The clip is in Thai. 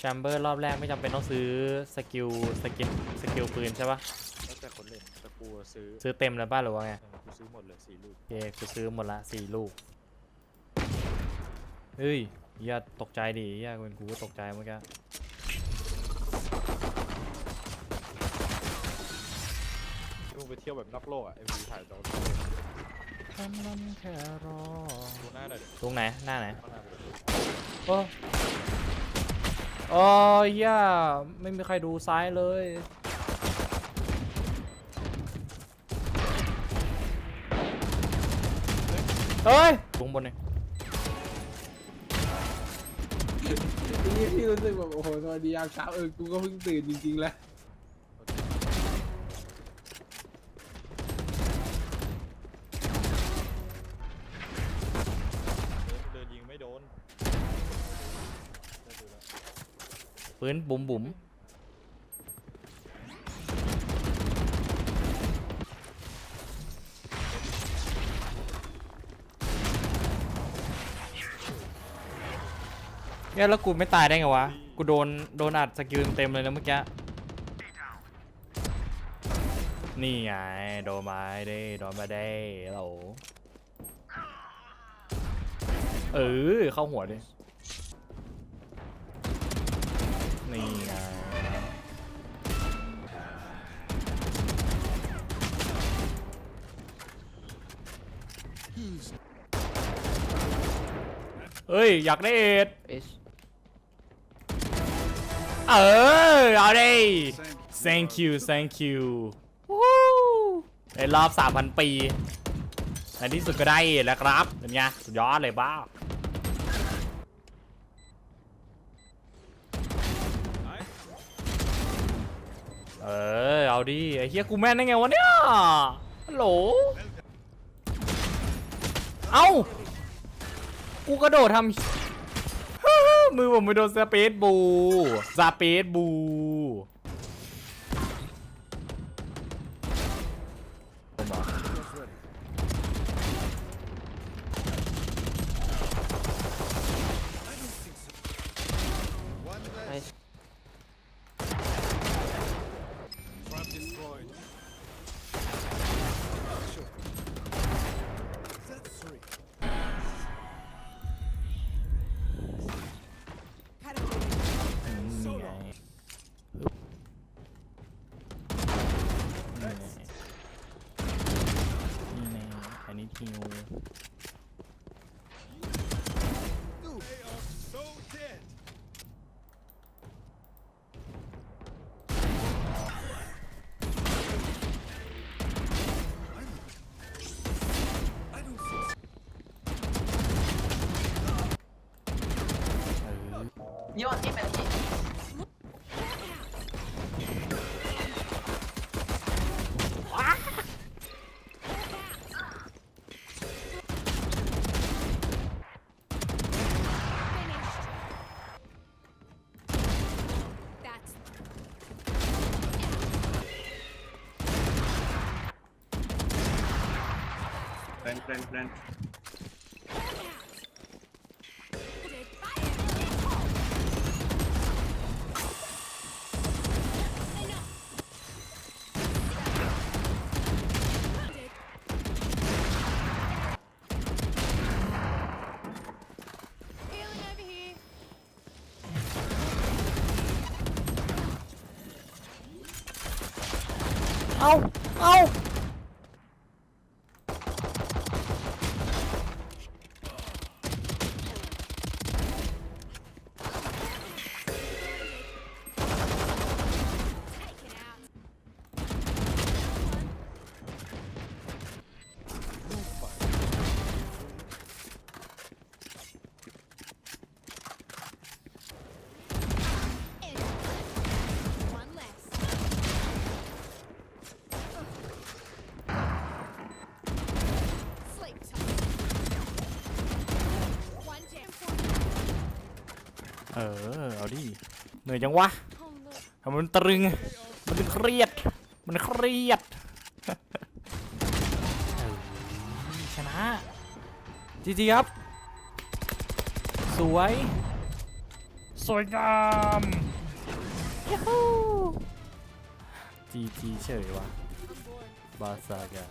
แชมเบอร์รอบแรกไม่จำเป็นต้องซื้อสกิลสกินสกิลปืนใช่ปะแล้วแต่คนเล่นแต่กูซื้อซื้อเต็มแล้วป่ะหรือว่าไงเออกูซื้อหมดเลยสี่ลูกโอเคกูซื้อหมดละสี่ลูกเฮ้ยอย่าตกใจดิอย่าเป็นกูก็ตกใจเมื่อกี้กูไปเที่ยวแบบนอกโลกอะเอ็มวีถ่ายตอนทำมันแค่รอดูหน้าหน่อยดิตรงไหนหน้าไหน ข้างหน้าไปเลยโอ้ โอ้ยย่าไม่มีใครดูซ้ายเลย เฮ้ยลงบนเลยพี่พี่รู้สึกแบบโอ้โหสวัสดียามเช้าเออกูก็เพิ่งตื่นจริงๆแล้ว เดินยิงไม่โดนได้ดูแล้ว ปืนบุ๋มบุ๋มเนี่ยแล้วกูไม่ตายได้ไงวะ กูโดนโดนอัดสกิลเต็มเลยนะเมื่อกี้ นี่ไงโดนมาได้โดนมาได้เราเออเข้าหัวดิ เฮ้ย อยากได้เอ็ด H เออ เอาดิ thank you thank you วู้ในรอบ 3,000 ปีในที่สุดก็ได้แล้วครับเป็นไงสุดยอดเลยบ้าเออ เอาดิ ไอ้เฮียกูแม่นได้ไงวะเนี่ยฮัลโหล เอ้า กูกระโดดทำมือผมไปโดนสเปซบูสเปซบู อันนี้คิวโยนที่เป็นที่ Friend, friend, friend. เอ้ เออ เอาดิ เหนื่อยจังวะทำมันตรึง มันเครียด มันเครียด ชนะจีจีครับ สวยสสวยงามยูฮูจีจีเฉยวะบาซากา